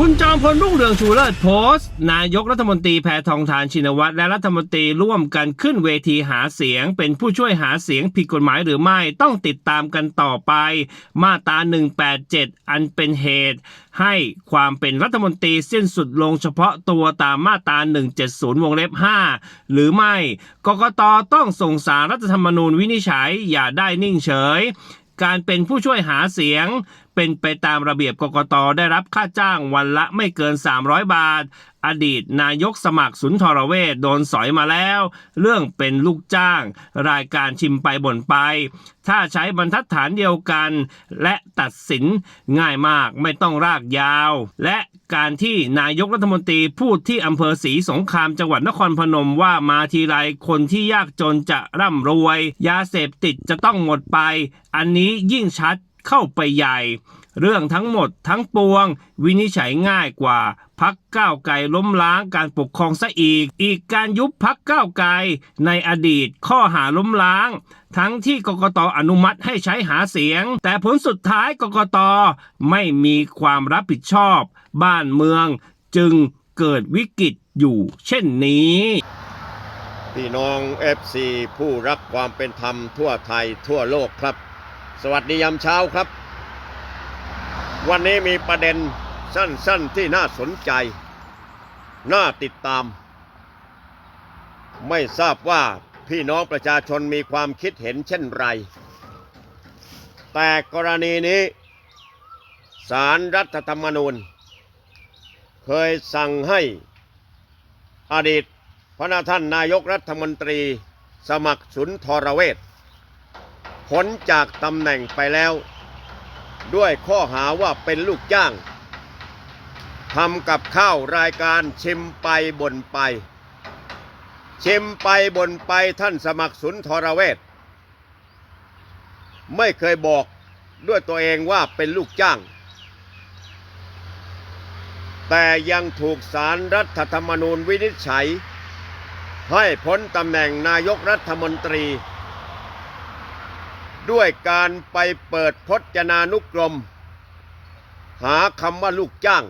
คุณจอมพลรุ่งเรืองชูเลิศโพสต์ นายกรัฐมนตรีแพทองทานชินวัตรและรัฐมนตรีร่วมกันขึ้นเวทีหาเสียง เป็นผู้ช่วยหาเสียงผิดกฎหมายหรือไม่ต้องติดตามกันต่อไป มาตรา 187 อันเป็นเหตุ ให้ความเป็นรัฐมนตรีสิ้นสุดลงเฉพาะตัวตามมาตรา 170 วงเล็บ 5 หรือไม่กกตต้องส่งสารรัฐธรรมนูญวินิจฉัยอย่าได้นิ่งเฉยการเป็นผู้ช่วยหาเสียง เป็นไปตามระเบียบกกตได้รับค่าจ้างวันละไม่เกิน 300 บาท อดีตนายกสมัครสุนทรเวชโดนสอยมาแล้ว เรื่องเป็นลูกจ้าง รายการชิมไปบ่นไป ถ้าใช้บรรทัดฐานเดียวกัน และตัดสินง่ายมากไม่ต้องรากยาว และการที่นายกรัฐมนตรีพูดที่อำเภอศรีสงครามจังหวัดนครพนมว่ามาทีไรคนที่ยากจนจะร่ำรวย ยาเสพติดจะต้องหมดไป อันนี้ยิ่งชัด เข้าไปใหญ่ เรื่องทั้งหมดทั้งปวง วินิจฉัยง่ายกว่าพักก้าวไกลล้มล้างการปกครองซะอีก อีกการยุบพักก้าวไกลในอดีตข้อหาล้มล้าง ทั้งที่กกตอนุมัติให้ใช้หาเสียง แต่ผลสุดท้ายกกตไม่มีความรับผิดชอบ บ้านเมืองจึงเกิดวิกฤตอยู่เช่นนี้พี่น้อง FC ผู้รักความเป็นธรรมทั่วไทยทั่วโลกครับ สวัสดียามเช้าครับ วันนี้มีประเด็นสั้นๆที่น่าสนใจ น่าติดตาม ไม่ทราบว่าพี่น้องประชาชนมีความคิดเห็นเช่นไร แต่กรณีนี้สารรัฐธรรมนูญ เคยสั่งให้อดีตพระท่านนายกรัฐมนตรี สมัครสุนทรเวช พ้นจากตำแหน่งไปแล้ว ด้วยข้อหาว่าเป็นลูกจ้างทำกับข้าวรายการชิมไปบ่นไป ชิมไปบ่นไปท่านสมัครสุนทรเวชไม่เคยบอกด้วยตัวเองว่าเป็นลูกจ้าง แต่ยังถูกสารรัฐธรรมนูญวินิจฉัย ให้พ้นตำแหน่งนายกรัฐมนตรี ด้วยการไปเปิดพจนานุกรม หาคำว่าลูกจ้าง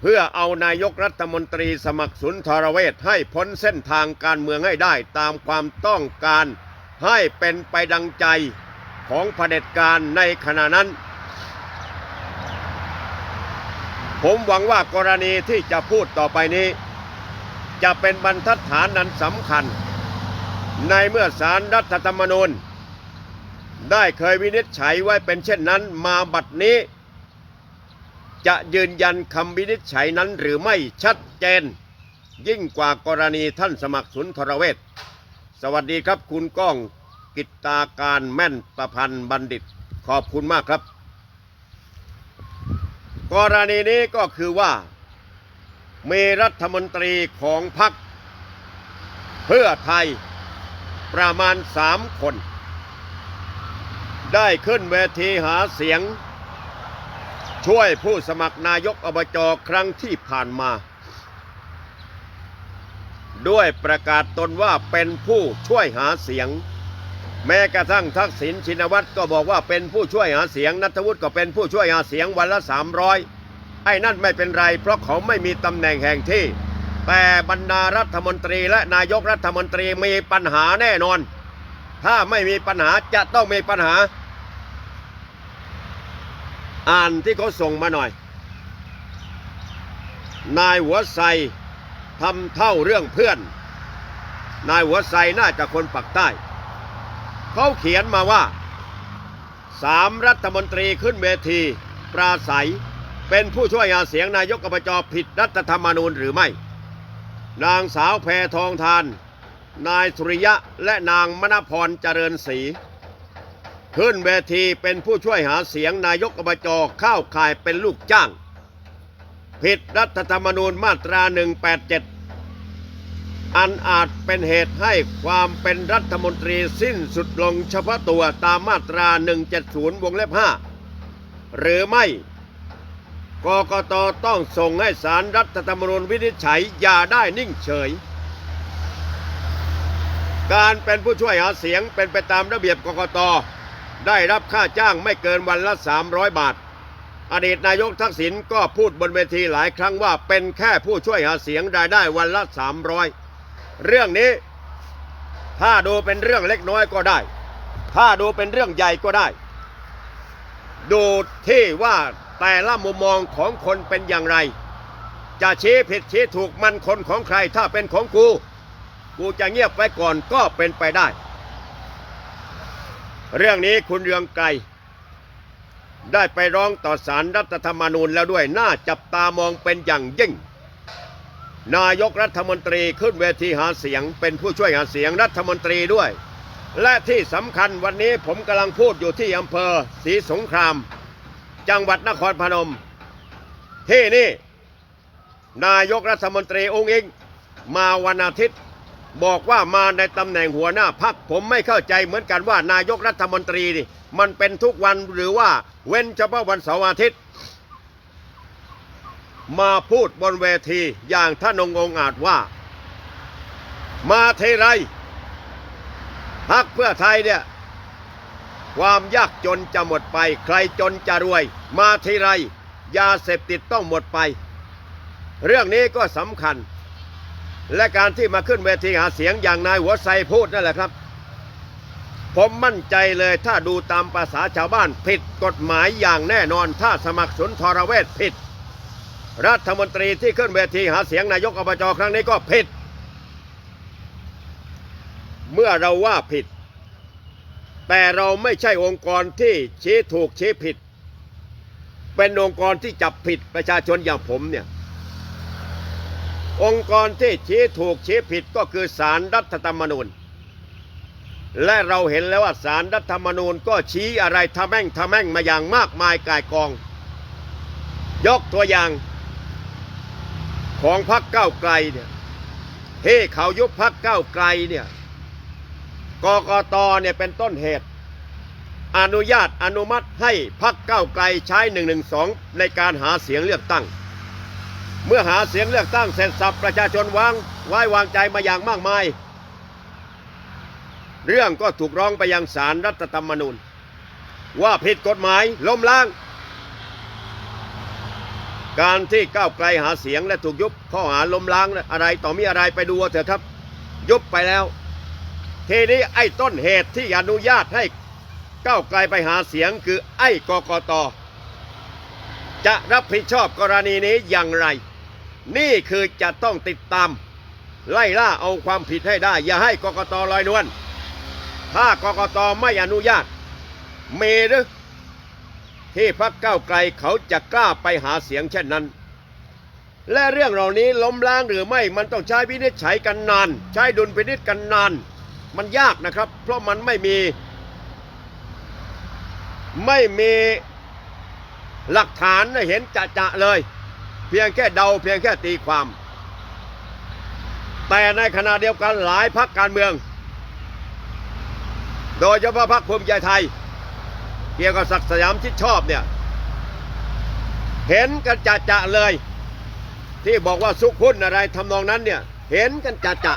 เพื่อเอานายกรัฐมนตรีสมัครสุนทรเวชให้พ้นเส้นทางการเมืองให้ได้ตามความต้องการให้เป็นไปดังใจของเผด็จการในขณะนั้น ผมหวังว่ากรณีที่จะพูดต่อไปนี้ จะเป็นบรรทัดฐานนั้นสำคัญ ในเมื่อสารรัฐธรรมนูญ ได้เคยวินิจฉัยไว้เป็นเช่นนั้นมาบัดนี้ จะยืนยันคำวินิจฉัยนั้นหรือไม่ชัดเจน ยิ่งกว่ากรณีท่านสมัครสุนทรเวชสวัสดีครับคุณก้องกิตตาการแม่นประพันธ์บัณฑิต ขอบคุณมากครับ กรณีนี้ก็คือว่า มีรัฐมนตรีของพรรคเพื่อไทยประมาณสามคน ได้ขึ้นเวทีหาเสียง ช่วยผู้สมัครนายกอบจครั้งที่ผ่านมา ด้วยประกาศตนว่าเป็นผู้ช่วยหาเสียง แม้กระทั่งทักษิณชินวัตรก็บอกว่าเป็นผู้ช่วยหาเสียงนัทวุฒิก็เป็นผู้ช่วยหาเสียงวันละ 300 ไอ้นั่นไม่เป็นไร เพราะเขาไม่มีตำแหน่งแห่งที่ แต่บรรดารัฐมนตรีและนายกรัฐมนตรีมีปัญหาแน่นอนถ้าไม่มีปัญหาจะต้องมีปัญหา อ่านที่เขาส่งมาหน่อย นายหัวไซทำเท่าเรื่องเพื่อน นายหัวไซน่าจะคนปักใต้ เขาเขียนมาว่าสามรัฐมนตรีขึ้นเวที ปราศัย เป็นผู้ช่วยหาเสียงนายกอบจผิดรัฐธรรมนูญหรือไม่ นางสาวแพทองทาน นายสุริยะและนางมณพรเจริญศรี ขึ้นเวทีเป็นผู้ช่วยหาเสียงนายกอบจเข้าข่ายเป็นลูกจ้าง ผิดรัฐธรรมนูญมาตรา 187 อันอาจเป็นเหตุให้ความเป็นรัฐมนตรีสิ้นสุดลงเฉพาะตัวตามมาตรา 170 วงเล็บ 5 หรือไม่กกตต้องส่งให้สารรัฐธรรมนูญวินิจฉัยอย่าได้นิ่งเฉย การเป็นผู้ช่วยหาเสียงเป็นไปตามระเบียบกกต ได้รับค่าจ้างไม่เกินวันละ 300 บาท อดีตนายกทักษิณก็พูดบนเวทีหลายครั้งว่าเป็นแค่ผู้ช่วยหาเสียงรายได้วันละ 300 เรื่องนี้ ถ้าดูเป็นเรื่องเล็กน้อยก็ได้ ถ้าดูเป็นเรื่องใหญ่ก็ได้ ดูที่ว่าแต่ละมุมมองของคนเป็นอย่างไร จะชี้ผิดชี้ถูกมันคนของใครถ้าเป็นของกู กูจะเงียบไว้ก่อนก็เป็นไปได้ เรื่องนี้คุณเรืองไกรได้ไปร้องต่อสารรัฐธรรมนูญแล้วด้วยน่าจับตามองเป็นอย่างยิ่ง นายกรัฐมนตรีขึ้นเวทีหาเสียง เป็นผู้ช่วยหาเสียงรัฐมนตรีด้วย และที่สำคัญวันนี้ผมกำลังพูดอยู่ที่อำเภอศรีสงคราม จังหวัดนครพนม ที่นี่ นายกรัฐมนตรีองค์อิงมาวันอาทิตย์ บอกว่ามาในตำแหน่งหัวหน้าพักผมไม่เข้าใจเหมือนกันว่านายกรัฐมนตรีนี่มันเป็นทุกวันหรือว่าเว้นเฉพาะวันเสาร์อาทิตย์ มาพูดบนเวทีอย่างท่านองค์องอาจว่า มาเทไรพักเพื่อไทยเนี่ยความยากจนจะหมดไป ใครจนจะรวย มาทีไร ยาเสพติดต้องหมดไป เรื่องนี้ก็สำคัญ และการที่มาขึ้นเวทีหาเสียงอย่างนายหัวไซพูดนั่นแหละครับ ผมมั่นใจเลยถ้าดูตามภาษาชาวบ้านผิดกฎหมายอย่างแน่นอน ถ้าสมัครสุนทรเวชผิด รัฐมนตรีที่ขึ้นเวทีหาเสียงนายกอบจครั้งนี้ก็ผิด เมื่อเราว่าผิด แต่เราไม่ใช่องค์กรที่ชี้ถูกชี้ผิด เป็นองค์กรที่จับผิดประชาชนอย่างผมเนี่ย องค์กรที่ชี้ถูกชี้ผิดก็คือสารรัฐธรรมนูญ และเราเห็นแล้วว่าสารรัฐธรรมนูญก็ชี้อะไรทะแม่งทะแม่งมาอย่างมากมายกายกอง ยกตัวอย่างของพรรคเก้าไกลเนี่ยที่เขายุบพรรคเก้าไกลเนี่ยกกตเนี่ยเป็นต้นเหตุ อนุญาตอนุมัติให้พรรคเก้าไกลใช้1นึในการหาเสียงเลือกตั้ง เมื่อหาเสียงเลือกตั้งเสร็จสับประชาชนวางไว้วางใจมาอย่างมากมาย เรื่องก็ถูกร้องไปยังศาลรรัฐธรรมนูญ ว่าผิดกฎหมายล้มล้าง การที่ก้าวไกลหาเสียงและถูกยุบข้อหาล้มล้างอะไรต่อมีอะไรไปดูเถอะครับ ยุบไปแล้วทีนี้ไอ้ต้นเหตุที่อนุญาตให้ก้าวไกลไปหาเสียงคือไอ้กกตจะรับผิดชอบกรณีนี้อย่างไร นี่คือจะต้องติดตาม ไล่ล่าเอาความผิดให้ได้ อย่าให้กกตลอยนวลถ้ากกตไม่อนุญาต เมหรือที่พักเก้าวไกลเขาจะกล้าไปหาเสียงเช่นนั้น และเรื่องเหล่านี้ล้มล้างหรือไม่มันต้องใช้พินิจฉัยกันนาน ใช้ดุลพินิจกันนาน มันยากนะครับ เพราะมันไม่มี ไม่มีหลักฐานเห็นจะจะๆเลย เพียงแค่เดาเพียงแค่ตีความ แต่ในขณะเดียวกันหลายพักการเมือง โดยเฉพาะพรรคภูมิใจไทย เกี่ยวกับศักดิ์สยามที่ชอบเนี่ย เห็นกันจะจะเลย ที่บอกว่าสุขุนอะไรทำนองนั้นเนี่ย เห็นกันจะจะ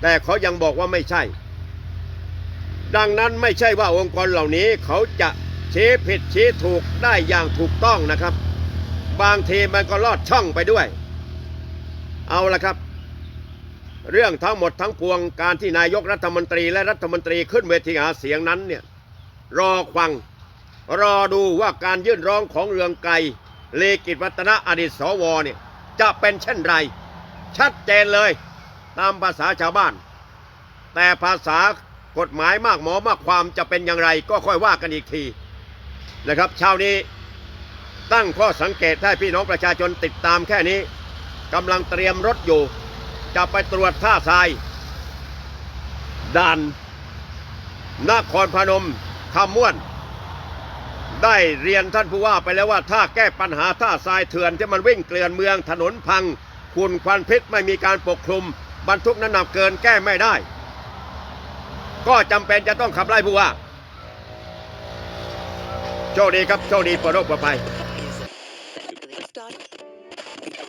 แต่เขายังบอกว่าไม่ใช่ ดังนั้นไม่ใช่ว่าองค์กรเหล่านี้เขาจะชี้ผิดชี้ถูกได้อย่างถูกต้องนะครับ บางทีมันก็ลอดช่องไปด้วย เอาละครับ เรื่องทั้งหมดทั้งปวงการที่นายกรัฐมนตรีและรัฐมนตรีขึ้นเวทีหาเสียงนั้นเนี่ยรอฟัง รอดูว่าการยื่นร้องของเรืองไกรเลกิจวัฒนะอดีตสวเนี่ยจะเป็นเช่นไร ชัดเจนเลย ตามภาษาชาวบ้าน แต่ภาษากฎหมายมากหมอมากความจะเป็นอย่างไรก็ค่อยว่ากันอีกทีนะครับเช้านี้ ตั้งข้อสังเกตให้พี่น้องประชาชนติดตามแค่นี้กำลังเตรียมรถอยู่ จะไปตรวจท่าทรายด่านนครพนมคำม่วน ได้เรียนท่านผู้ว่าไปแล้วว่าถ้าแก้ปัญหาท่าทรายเถื่อนที่มันวิ่งเกลื่อนเมืองถนนพังฝุ่นควันพิษไม่มีการปกคลุม บรรทุกน้ำหนักเกินแก้ไม่ได้ ก็จำเป็นจะต้องขับไล่ผู้ว่าโชคดีครับโชคดีปลอดโรคปลอดภัย left eye.